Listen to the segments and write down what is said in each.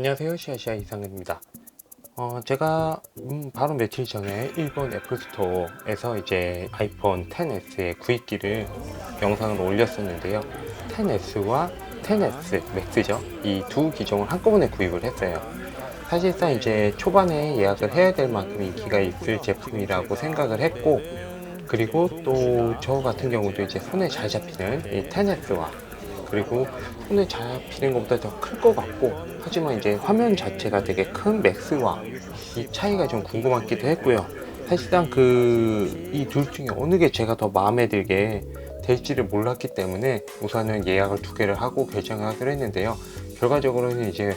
안녕하세요. 시아시아 이상입니다. 어, 제가 음, 바로 며칠 전에 일본 애플스토어에서 이제 아이폰 10s의 구입기를 영상을 올렸었는데요. 10s와 10s 맥스죠? 이 두 기종을 한꺼번에 구입을 했어요. 사실상 이제 초반에 예약을 해야 될 만큼 인기가 있을 제품이라고 생각을 했고 그리고 또 저 같은 경우도 이제 손에 잘 잡히는 이 10s와 그리고 손에 잡히는 것보다 더 클 것 같고 하지만 이제 화면 자체가 되게 큰 맥스와 이 차이가 좀 궁금하기도 했고요. 사실상 그 이 둘 중에 어느 게 제가 더 마음에 들게 될지를 몰랐기 때문에 우선은 예약을 두 개를 하고 결정을 하기로 했는데요. 결과적으로는 이제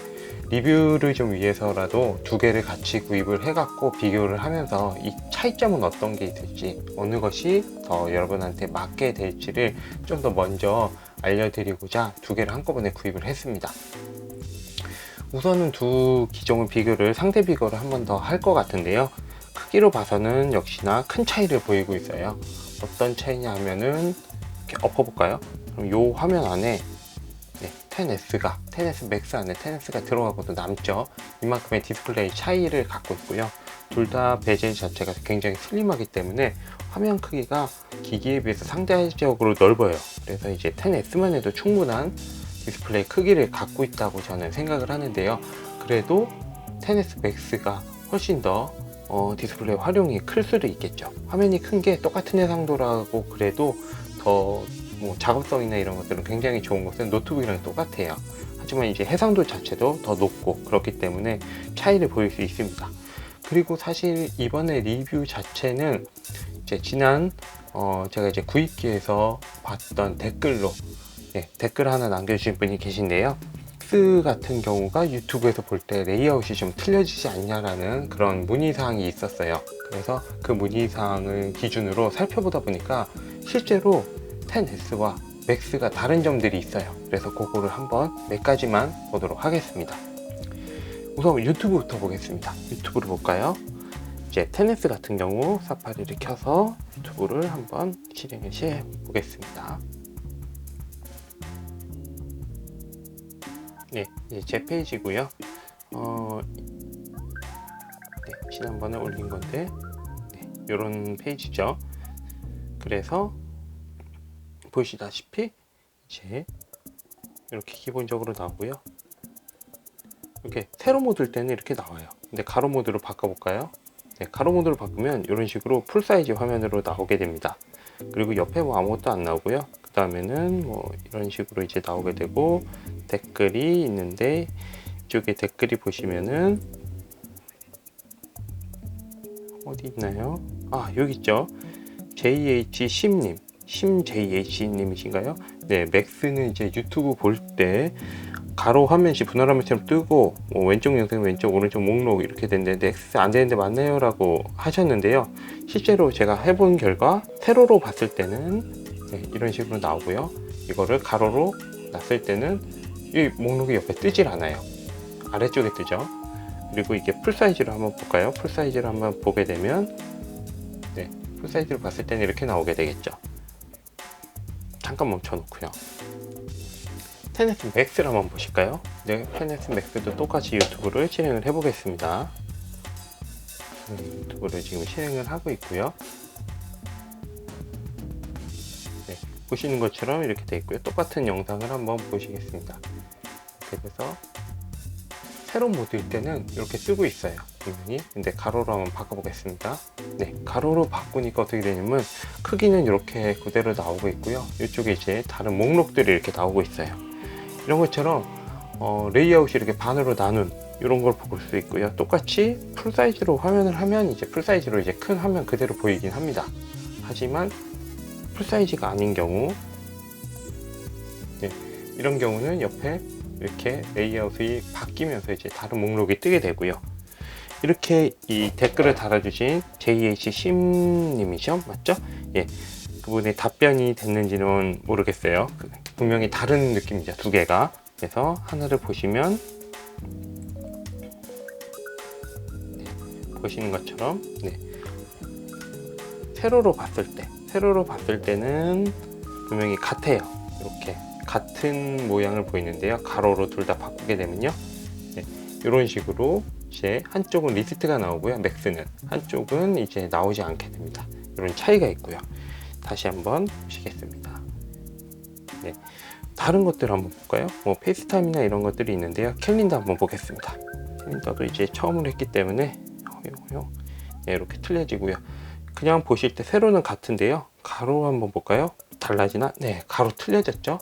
리뷰를 좀 위해서라도 두 개를 같이 구입을 해갖고 비교를 하면서 이 차이점은 어떤 게 있을지 어느 것이 더 여러분한테 맞게 될지를 좀 더 먼저 알려드리고자 두 개를 한꺼번에 구입을 했습니다. 우선은 두 기종을 비교를 상대 비교를 한 번 더 할 것 같은데요. 크기로 봐서는 역시나 큰 차이를 보이고 있어요. 어떤 차이냐 하면은 이렇게 엎어볼까요? 그럼 요 화면 안에 네, 10S가 10S 맥스 안에 10S가 들어가고도 남죠. 이만큼의 디스플레이 차이를 갖고 있고요. 둘 다 베젤 자체가 굉장히 슬림하기 때문에 화면 크기가 기기에 비해서 상대적으로 넓어요. 그래서 이제 10S만 해도 충분한 디스플레이 크기를 갖고 있다고 저는 생각을 하는데요. 그래도 10S 맥스가 훨씬 더 어, 디스플레이 활용이 클 수도 있겠죠. 화면이 큰 게 똑같은 해상도라고 그래도 더 뭐 작업성이나 이런 것들은 굉장히 좋은 것은 노트북이랑 똑같아요. 하지만 이제 해상도 자체도 더 높고 그렇기 때문에 차이를 보일 수 있습니다. 그리고 사실 이번에 리뷰 자체는 이제 지난 어 제가 이제 구입기에서 봤던 댓글로 예, 댓글 하나 남겨주신 분이 계신데요. 스 같은 경우가 유튜브에서 볼 때 레이아웃이 좀 틀려지지 않냐라는 그런 문의사항이 있었어요. 그래서 그 문의사항을 기준으로 살펴보다 보니까 실제로 10S와 맥스가 다른 점들이 있어요. 그래서 그거를 한번 몇 가지만 보도록 하겠습니다. 우선 유튜브부터 보겠습니다. 유튜브를 볼까요? 이제 10S 같은 경우 사파리를 켜서 유튜브를 한번 실행을 시해 보겠습니다. 네, 이제 제 페이지고요. 어, 네, 지난번에 올린 건데 네, 이런 페이지죠. 그래서 보시다시피 이제 이렇게 기본적으로 나오고요. 이렇게 세로 모드일 때는 이렇게 나와요. 근데 가로 모드로 바꿔볼까요? 네, 가로 모드로 바꾸면 이런 식으로 풀 사이즈 화면으로 나오게 됩니다. 그리고 옆에 뭐 아무것도 안 나오고요. 그 다음에는 뭐 이런 식으로 이제 나오게 되고 댓글이 있는데 이쪽에 댓글이 보시면은 어디 있나요? 아 여기 있죠. JH 심님, 심 JH 님이신가요? 네, 맥스는 이제 유튜브 볼때 가로 화면시 분할 화면처럼 뜨고 뭐 왼쪽 영상 왼쪽 오른쪽 목록 이렇게 되는데 X 안 되는데 맞나요? 라고 하셨는데요. 실제로 제가 해본 결과 세로로 봤을 때는 네, 이런 식으로 나오고요. 이거를 가로로 놨을 때는 이 목록이 옆에 뜨질 않아요. 아래쪽에 뜨죠. 그리고 이게 풀사이즈로 한번 볼까요? 풀사이즈로 한번 보게 되면 네, 풀사이즈로 봤을 때는 이렇게 나오게 되겠죠. 잠깐 멈춰 놓고요 테네스 맥스를 한번 보실까요? 네, 테네스 맥스도 똑같이 유튜브를 실행을 해보겠습니다. 네, 유튜브를 지금 실행을 하고 있고요. 네, 보시는 것처럼 이렇게 되어 있고요. 똑같은 영상을 한번 보시겠습니다. 이렇게 돼서 세로 모드일 때는 이렇게 뜨고 있어요. 화면이. 근데 가로로 한번 바꿔보겠습니다. 네, 가로로 바꾸니까 어떻게 되냐면 크기는 이렇게 그대로 나오고 있고요. 이쪽에 이제 다른 목록들이 이렇게 나오고 있어요. 이런 것처럼 어, 레이아웃이 이렇게 반으로 나눈 이런 걸 볼 수 있고요. 똑같이 풀 사이즈로 화면을 하면 이제 풀 사이즈로 이제 큰 화면 그대로 보이긴 합니다. 하지만 풀 사이즈가 아닌 경우 네, 이런 경우는 옆에 이렇게 레이아웃이 바뀌면서 이제 다른 목록이 뜨게 되고요. 이렇게 이 댓글을 달아주신 JH 심님이죠, 맞죠? 예, 그분의 답변이 됐는지는 모르겠어요. 그 분명히 다른 느낌이죠, 두 개가. 그래서 하나를 보시면 네, 보시는 것처럼 네. 세로로 봤을 때, 세로로 봤을 때는 분명히 같아요. 이렇게 같은 모양을 보이는데요. 가로로 둘 다 바꾸게 되면요. 네, 이런 식으로 이제 한쪽은 리스트가 나오고요. 맥스는 한쪽은 이제 나오지 않게 됩니다. 이런 차이가 있고요. 다시 한번 보시겠습니다. 네. 다른 것들 한번 볼까요? 뭐 페이스타임이나 이런 것들이 있는데요. 캘린더 한번 보겠습니다. 캘린더도 이제 처음으로 했기 때문에 네, 이렇게 틀려지고요. 그냥 보실 때 세로는 같은데요. 가로 한번 볼까요? 달라지나? 네, 가로 틀려졌죠.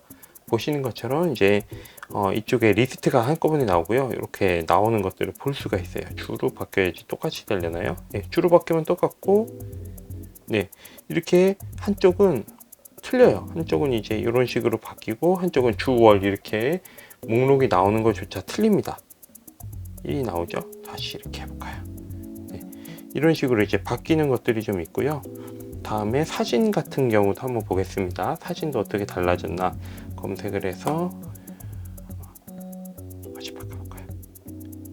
보시는 것처럼 이제 어, 이쪽에 리스트가 한꺼번에 나오고요. 이렇게 나오는 것들을 볼 수가 있어요. 주로 바뀌어야지 똑같이 되려나요? 네, 주로 바뀌면 똑같고, 네, 이렇게 한쪽은 틀려요. 한쪽은 이제 이런 식으로 바뀌고, 한쪽은 주월 이렇게 목록이 나오는 것조차 틀립니다. 이 나오죠? 다시 이렇게 해볼까요? 네, 이런 식으로 이제 바뀌는 것들이 좀 있고요. 다음에 사진 같은 경우도 한번 보겠습니다. 사진도 어떻게 달라졌나 검색을 해서 다시 바꿔볼까요?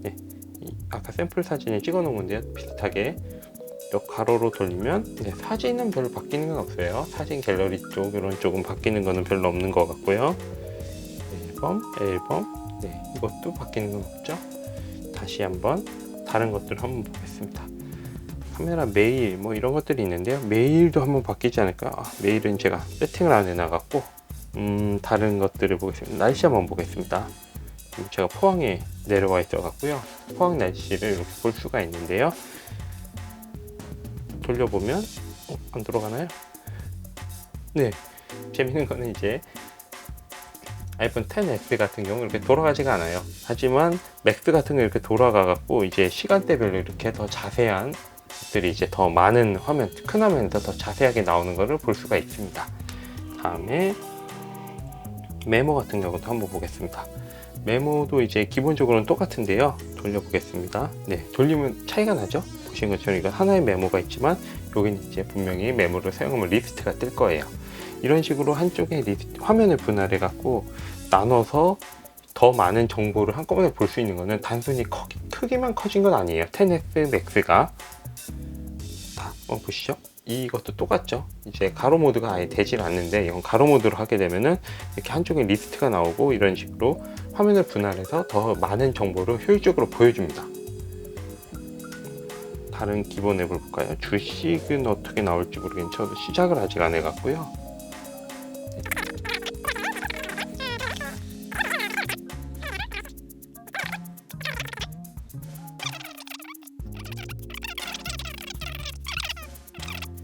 네, 이 아까 샘플 사진을 찍어 놓은 건데요. 비슷하게 요 가로로 돌리면 네, 사진은 별로 바뀌는 건 없어요. 사진 갤러리 쪽 이런 쪽은 바뀌는 거는 별로 없는 것 같고요. 앨범, 앨범, 네, 이것도 바뀌는 건 없죠. 다시 한번 다른 것들을 한번 보겠습니다. 카메라 메일 뭐 이런 것들이 있는데요. 메일도 한번 바뀌지 않을까? 아, 메일은 제가 세팅을 안 해놔갖고 음, 다른 것들을 보겠습니다. 날씨 한번 보겠습니다. 제가 포항에 내려와 있어 갖고요. 포항 날씨를 이렇게 볼 수가 있는데요. 돌려보면 어, 안 돌아가나요? 네, 재밌는 거는 이제 아이폰 10S 같은 경우 이렇게 돌아가지가 않아요. 하지만 맥스 같은 거 이렇게 돌아가 갖고 이제 시간대별로 이렇게 더 자세한 것들이 이제 더 많은 화면, 큰 화면에서 더 자세하게 나오는 것을 볼 수가 있습니다. 다음에 메모 같은 경우도 한번 보겠습니다. 메모도 이제 기본적으로는 똑같은데요. 돌려보겠습니다. 네, 돌리면 차이가 나죠? 보신 것처럼 이건 하나의 메모가 있지만 여기는 이제 분명히 메모를 사용하면 리스트가 뜰 거예요. 이런 식으로 한쪽에 리스트, 화면을 분할해 갖고 나눠서 더 많은 정보를 한꺼번에 볼 수 있는 거는 단순히 크기, 크기만 커진 건 아니에요. 10S Max가 다 한번 보시죠. 이것도 똑같죠. 이제 가로 모드가 아예 되질 않는데 이건 가로 모드로 하게 되면은 이렇게 한쪽에 리스트가 나오고 이런 식으로 화면을 분할해서 더 많은 정보를 효율적으로 보여줍니다. 다른 기본 앱을 볼까요? 주식은 어떻게 나올지 모르겠는데 저도 시작을 아직 안 해갖고요.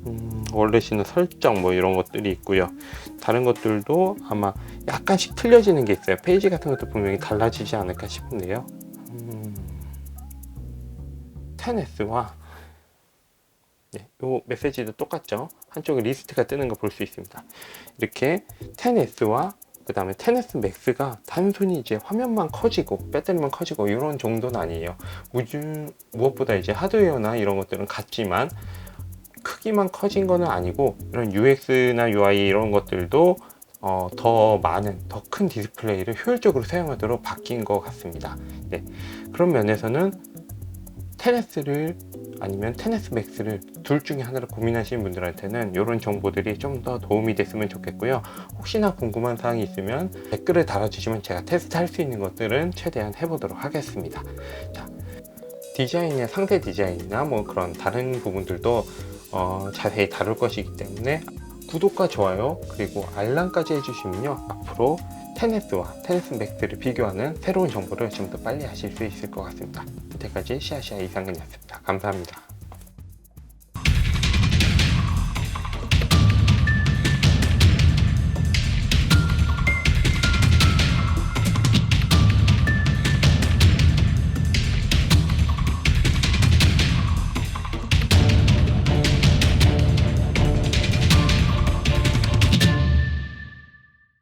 음, 원래시는 설정 뭐 이런 것들이 있고요. 다른 것들도 아마 약간씩 틀려지는 게 있어요. 페이지 같은 것도 분명히 달라지지 않을까 싶은데요. 음, 10S와 네, 요 메시지도 똑같죠. 한쪽에 리스트가 뜨는 거 볼 수 있습니다. 이렇게 10S와 그 다음에 10S Max가 단순히 이제 화면만 커지고 배터리만 커지고 이런 정도는 아니에요. 무슨 무엇보다 이제 하드웨어나 이런 것들은 같지만 크기만 커진 거는 아니고 이런 UX나 UI 이런 것들도 어, 더 많은 더 큰 디스플레이를 효율적으로 사용하도록 바뀐 것 같습니다. 네. 그런 면에서는 10S를 아니면 10S Max를 둘 중에 하나를 고민하시는 분들한테는 이런 정보들이 좀 더 도움이 됐으면 좋겠고요. 혹시나 궁금한 사항이 있으면 댓글을 달아주시면 제가 테스트 할 수 있는 것들은 최대한 해보도록 하겠습니다. 자, 디자인의 상세 디자인이나 뭐 그런 다른 부분들도 어, 자세히 다룰 것이기 때문에 구독과 좋아요 그리고 알람까지 해주시면요 앞으로 10S와 10S Max를 비교하는 새로운 정보를 좀더 빨리 하실 수 있을 것 같습니다. 이때까지 시아시아 이상근이었습니다. 감사합니다.